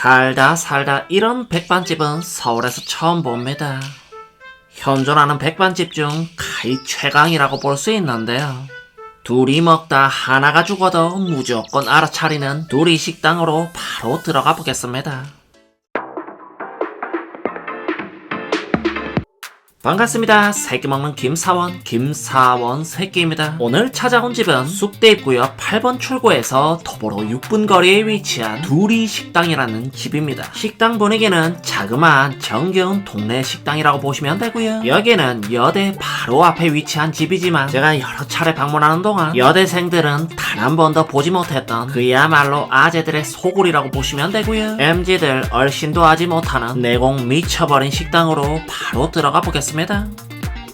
살다 살다 이런 백반집은 서울에서 처음 봅니다. 현존하는 백반집 중 가히 최강이라고 볼 수 있는데요. 둘이 먹다 하나가 죽어도 무조건 알아차리는 둘이 식당으로 바로 들어가 보겠습니다. 반갑습니다. 새끼 먹는 김사원, 김사원 새끼입니다. 오늘 찾아온 집은 쑥대입구역 8번 출구에서 도보로 6분 거리에 위치한 두리 식당이라는 집입니다. 식당 분위기는 자그마한 정겨운 동네 식당이라고 보시면 되고요. 여기는 여대 바로 앞에 위치한 집이지만 제가 여러 차례 방문하는 동안 여대생들은 단 한 번도 보지 못했던 그야말로 아재들의 소굴이라고 보시면 되고요. MZ들 얼씬도 하지 못하는 내공 미쳐버린 식당으로 바로 들어가 보겠습니다. Smitter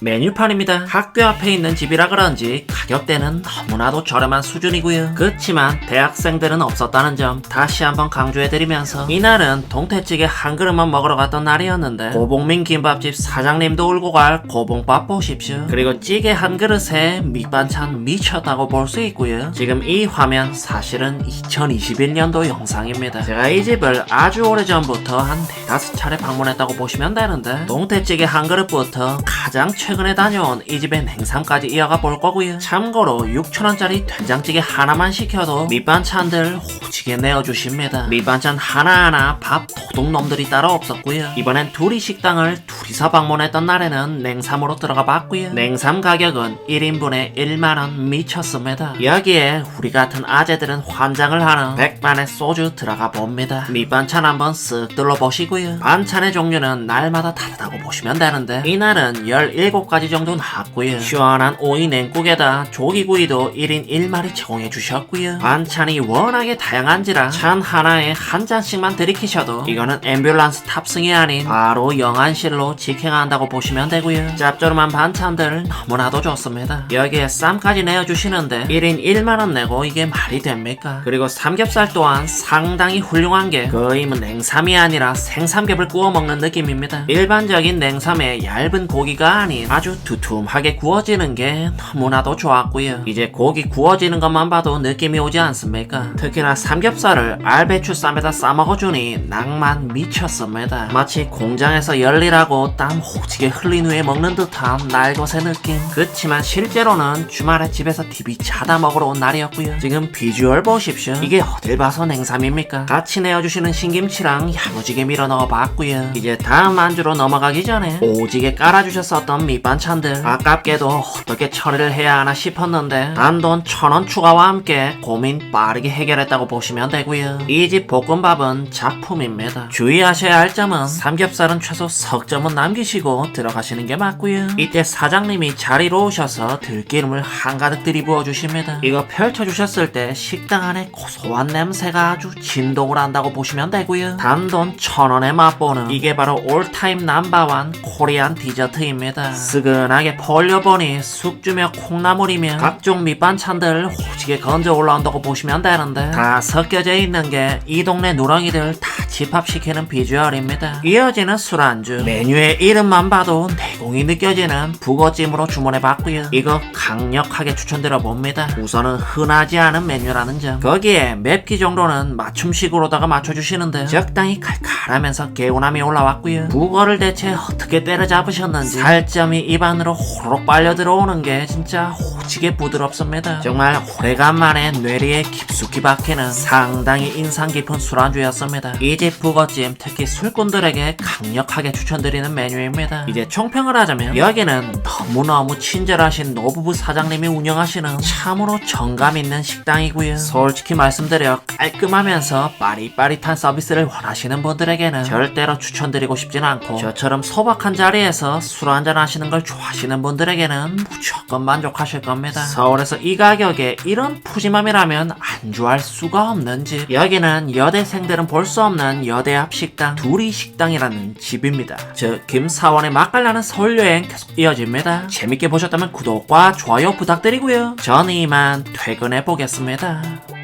메뉴판입니다. 학교 앞에 있는 집이라 그런지 가격대는 너무나도 저렴한 수준이고요. 그렇지만 대학생들은 없었다는 점 다시 한번 강조해드리면서 이날은 동태찌개 한 그릇만 먹으러 갔던 날이었는데 고봉민 김밥집 사장님도 울고 갈 고봉밥 보십시오. 그리고 찌개 한 그릇에 밑반찬 미쳤다고 볼 수 있고요. 지금 이 화면 사실은 2021년도 영상입니다. 제가 이 집을 아주 오래전부터 한 네다섯 차례 방문했다고 보시면 되는데 동태찌개 한 그릇부터 가장 최 근에 다녀온 이 집의 냉삼까지 이어가 볼 거고요. 참고로 6천원짜리 된장찌개 하나만 시켜도 밑반찬들 오지게 내어주십니다. 밑반찬 하나하나 밥 도둑 놈들이 따로 없었고요. 이번엔 둘이 식당을 둘이서 방문했던 날에는 냉삼으로 들어가 봤고요. 냉삼 가격은 1인분에 1만원 미쳤습니다. 여기에 우리 같은 아재들은 환장을 하는 백반의 소주 들어가 봅니다. 밑반찬 한번 쓱 둘러보시고요. 반찬의 종류는 날마다 다르다고 보시면 되는데 이날은 17 가지 정도 나왔고요. 시원한 오이 냉국에다 조기구이도 1인 1마리 제공해 주셨고요. 반찬이 워낙에 다양한지라 찬 하나에 한 잔씩만 들이키셔도 이거는 앰뷸런스 탑승이 아닌 바로 영안실로 직행한다고 보시면 되고요. 짭조름한 반찬들 너무나도 좋습니다. 여기에 쌈까지 내어주시는데 1인 1만원 내고 이게 말이 됩니까? 그리고 삼겹살 또한 상당히 훌륭한 게 거의 뭐 냉삼이 아니라 생삼겹을 구워 먹는 느낌입니다. 일반적인 냉삼의 얇은 고기가 아닌 아주 두툼하게 구워지는 게 너무나도 좋았고요. 이제 고기 구워지는 것만 봐도 느낌이 오지 않습니까? 특히나 삼겹살을 알배추 쌈에다 싸먹어주니 낭만 미쳤습니다. 마치 공장에서 열일하고 땀 호지게 흘린 후에 먹는 듯한 날것의 느낌. 그치만 실제로는 주말에 집에서 TV 자다 먹으러 온 날이었고요. 지금 비주얼 보십시오. 이게 어딜 봐서 냉삼입니까? 같이 내어주시는 신김치랑 야무지게 밀어 넣어봤고요. 이제 다음 안주로 넘어가기 전에 오지게 깔아주셨었던 밑반찬들 아깝게도 어떻게 처리를 해야 하나 싶었는데 단돈 천 원 추가와 함께 고민 빠르게 해결했다고 보시면 되고요. 이 집 볶음밥은 작품입니다. 주의하셔야 할 점은 삼겹살은 최소 석 점은 남기시고 들어가시는 게 맞고요. 이때 사장님이 자리로 오셔서 들기름을 한가득 들이부어 주십니다. 이거 펼쳐주셨을 때 식당 안에 고소한 냄새가 아주 진동을 한다고 보시면 되고요. 단돈 천 원에 맛보는 이게 바로 올타임 남바완 코리안 디저트입니다. 스근하게 벌려보니 숙주며 콩나물이며 각종 밑반찬들 오지게 건져 올라온다고 보시면 되는데 다 섞여져 있는 게 이 동네 누렁이들 다 집합시키는 비주얼입니다. 이어지는 술안주 메뉴의 이름만 봐도 내공이 느껴지는 북어찜으로 주문해봤고요. 이거 강력하게 추천드려 봅니다. 우선은 흔하지 않은 메뉴라는 점 거기에 맵기 정도는 맞춤식으로다가 맞춰주시는데 적당히 칼칼하면서 개운함이 올라왔고요. 북어를 대체 어떻게 때려잡으셨는지 살점이 입안으로 호로록 빨려 들어오는 게 진짜 오지게 부드럽습니다. 정말 오래간만에 뇌리에 깊숙이 박히는 상당히 인상 깊은 술안주였습니다. 이 집 북어찜 특히 술꾼들에게 강력하게 추천드리는 메뉴입니다. 이제 총평을 하자면 여기는 너무너무 친절하신 노부부 사장님이 운영하시는 참으로 정감 있는 식당이고요. 솔직히 말씀드려 깔끔하면서 빠릿빠릿한 서비스를 원하시는 분들에게는 절대로 추천드리고 싶진 않고 저처럼 소박한 자리에서 술 한잔 하시는 걸 좋아하시는 분들에게는 무조건 만족하실 겁니다. 서울에서 이 가격에 이런 푸짐함이라면 안주할 수가 없는 집. 여기는 여대생들은 볼 수 없는 여대 앞 식당 두리 식당이라는 집입니다. 저 김사원의 맛깔나는 서울 여행 계속 이어집니다. 재밌게 보셨다면 구독과 좋아요 부탁드리고요. 저는 이만 퇴근해 보겠습니다.